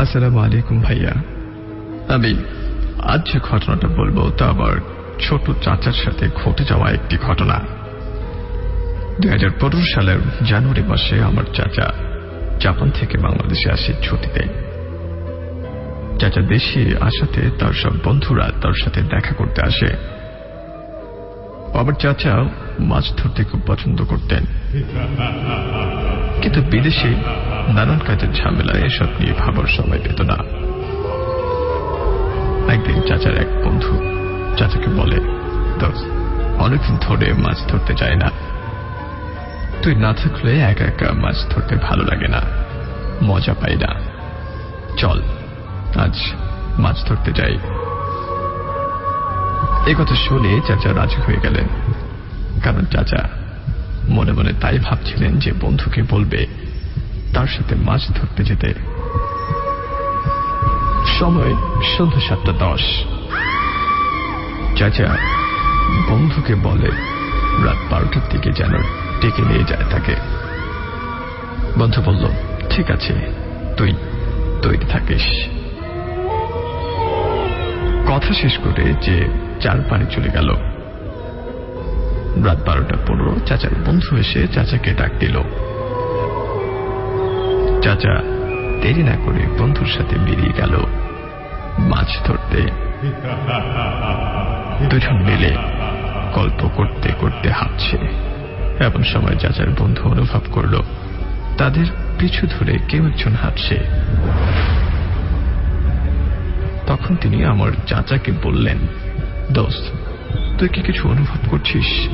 আসসালামু আলাইকুম ভাইয়া। আমি আজ যে ঘটনাটা বলব তা আবার ছোট চাচার সাথে ঘটে যাওয়া একটি ঘটনা। দুই হাজার পনেরো সালের জানুয়ারি মাসে আমার চাচা জাপান থেকে বাংলাদেশে আসে ছুটিতে। চাচা দেশে আসাতে তার সব বন্ধুরা তার সাথে দেখা করতে আসে। আমার চাচা মাছ ধরতে খুব পছন্দ করতেন। কিন্তু বিদেশে নানান কাজের ঝামেলায় এসব নিয়ে ভাবার সময় পেত না। একদিন চাচার এক বন্ধু চাচাকে বলে অনেকদিন ধরে মাছ ধরতে যায় না। তুই না থাকলে একা একা মাছ ধরতে ভালো লাগে না। মজা পাই না। চল, আজ মাছ ধরতে যাই। এ কথা শুনে চাচা রাজি হয়ে গেলেন। কারণ চাচা মনে মনে তাই ভাবছিলেন যে বন্ধুকে বলবে। তার সাথে মাছ ধরতে যেতে। সময় সন্ধ্যা সাতটা দশ। চাচা বন্ধুকে বলে, রাত বারোটার দিকে যেন ডেকে নিয়ে যায় তাকে। বন্ধু বলল, ঠিক আছে, তুই তৈরি থাকিস। কথা শেষ করে যে চার পানি চলে গেল। রাত বারোটা পনেরো, চাচার বন্ধু এসে চাচাকে ডাক দিল। চাচা, দেরি না করে বন্ধুর সাথে বেরিয়ে গেল। মাছ ধরতে। দুজন মিলে গল্প করতে করতে হাঁটছে। এমন সময় চাচার বন্ধু অনুভব করল, তাদের পিছু ধরে কেউ একজন হাঁটছে। তখন তিনি আমার চাচাকে বললেন, দোস্ত, তুই কি কিছু অনুভব করছিস?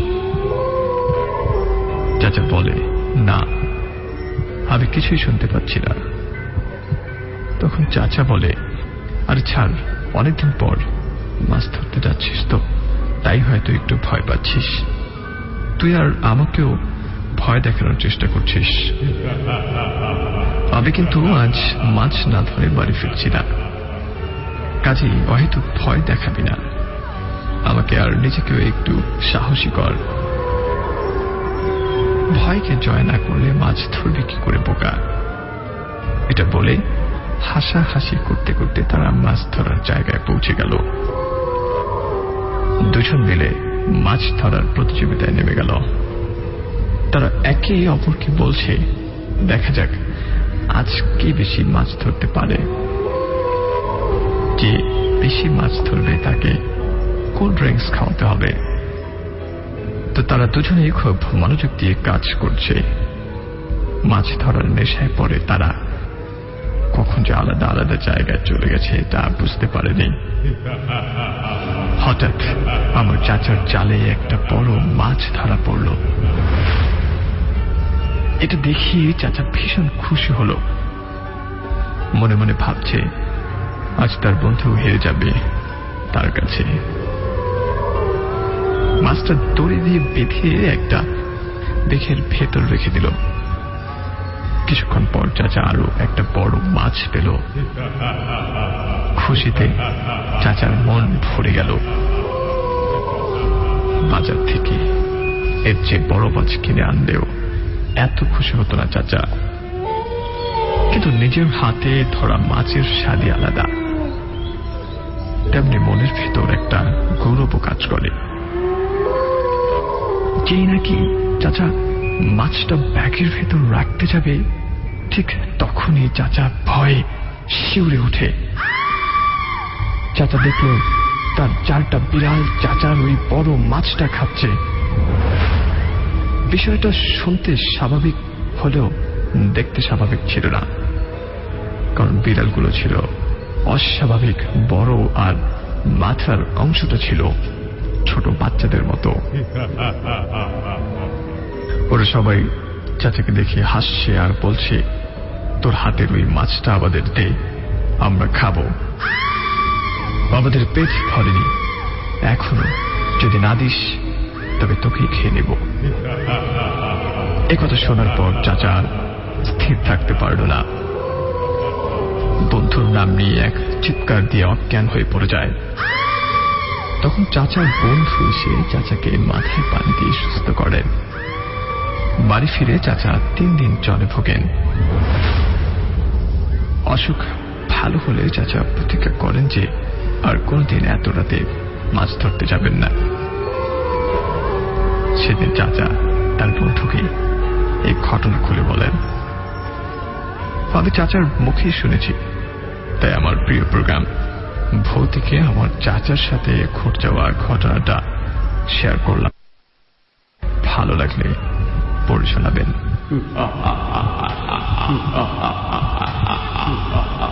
চাচা বলে, না। আমি কিছুই শুনতে পাচ্ছি না। তখন চাচা বলে, আরে ছাড়, অনেকদিন পর মাছ ধরতে যাচ্ছিস তো, তাই হয়তো একটু ভয় পাচ্ছিস। তুই আর আমাকেও ভয় দেখানোর চেষ্টা করছিস। আমি কিন্তু আজ মাছ না ধরে বাড়ি ফিরছি না। কাজেই হয়তো ভয় দেখাবি না। আমাকে আর নিজেকেও একটু সাহসী কর। ভয়কে জয় না করলে মাছ ধরবে কি করে বোকা? এটা বলে হাসা হাসি করতে করতে তারা মাছ ধরার জায়গায় পৌঁছে গেল। দুজন মিলে মাছ ধরার প্রতিযোগিতায় নেমে গেল। তারা একে অপরকে বলছে, দেখা যাক, আজ কে বেশি মাছ ধরতে পারে? যে বেশি মাছ ধরবে তাকে কোল্ড ড্রিঙ্কস খাওয়াতে হবে। তো তারা দুজনেই খুব মনোযোগ দিয়ে কাজ করছে। মাছ ধরার নেশায় পরে তারা। কখন যে আলাদা আলাদা জায়গায় চলে গেছে তা বুঝতে পারেনি। হঠাৎ আমার চাচার জালে একটা বড় মাছ ধরা পড়ল। এটা দেখিয়ে চাচা ভীষণ খুশি হলো। মনে মনে ভাবছে, আজ তার বন্ধু হেরে যাবে তার কাছে। মাছটা দড়ি দিয়ে বেঁধে একটা দেখের ভেতর রেখে দিল। কিছুক্ষণ পর চাচা আরও একটা বড় মাছ পেল। খুশিতে চাচার মন ভরে গেল। বাজার থেকে এর চেয়ে বড় মাছ কিনে আনলেও এত খুশি হতো না চাচা। কিন্তু নিজের হাতে ধরা মাছের স্বাদই আলাদা। তেমনি মনের ভেতর একটা গৌরব কাজ করে। যেই নাকি? চাচা, মাছটা ব্যাগের ভেতর রাখতে যাবে, ঠিক তখনই চাচা ভয়ে শিউরে ওঠে। চাচা দেখল তার চারটা বিড়াল চাচার ওই বড় মাছটা খাচ্ছে। বিষয়টা শুনতে স্বাভাবিক হলেও দেখতে স্বাভাবিক ছিল না, কারণ বিড়ালগুলো ছিল অস্বাভাবিক বড় আর মাথার অংশটা ছিল ছোট বাচ্চাদের মতো। ওরা সবাই চাচাকে দেখে হাসছে আর বলছে, তোর হাতের ওই মাছটা আমাদের দে, আমরা খাব। আমাদের পেট ভরেনি। এখনও যদি না দিস, তবে তোকেই খেয়ে নেব। কথা শোনার পর চাচা স্থির থাকতে পারল না। বন্ধুর নাম নিয়ে এক চিৎকার দিয়ে অজ্ঞান হয়ে পড়ে যায়। তখন চাচার বন্ধু এসে চাচাকে মাথায় পানি দিয়ে সুস্থ করেন বাড়ি ফিরে চাচা তিন দিন জলে ভোগেন। অসুখ ভালো হলে চাচা প্রতিজ্ঞা করেন যে আর কোনদিন এত রাতে মাছ ধরতে যাবেন না। সেদিন চাচা তার বন্ধুকে এই ঘটনা খুলে বলেন। আমি চাচার মুখেই শুনেছি, তাই আমার প্রিয় প্রোগ্রাম। ভৌতিকে আমার চাচার সাথে ঘটে যাওয়া ঘটনাটা শেয়ার করলাম। ভালো লাগলে পড়ে শোনাবেন।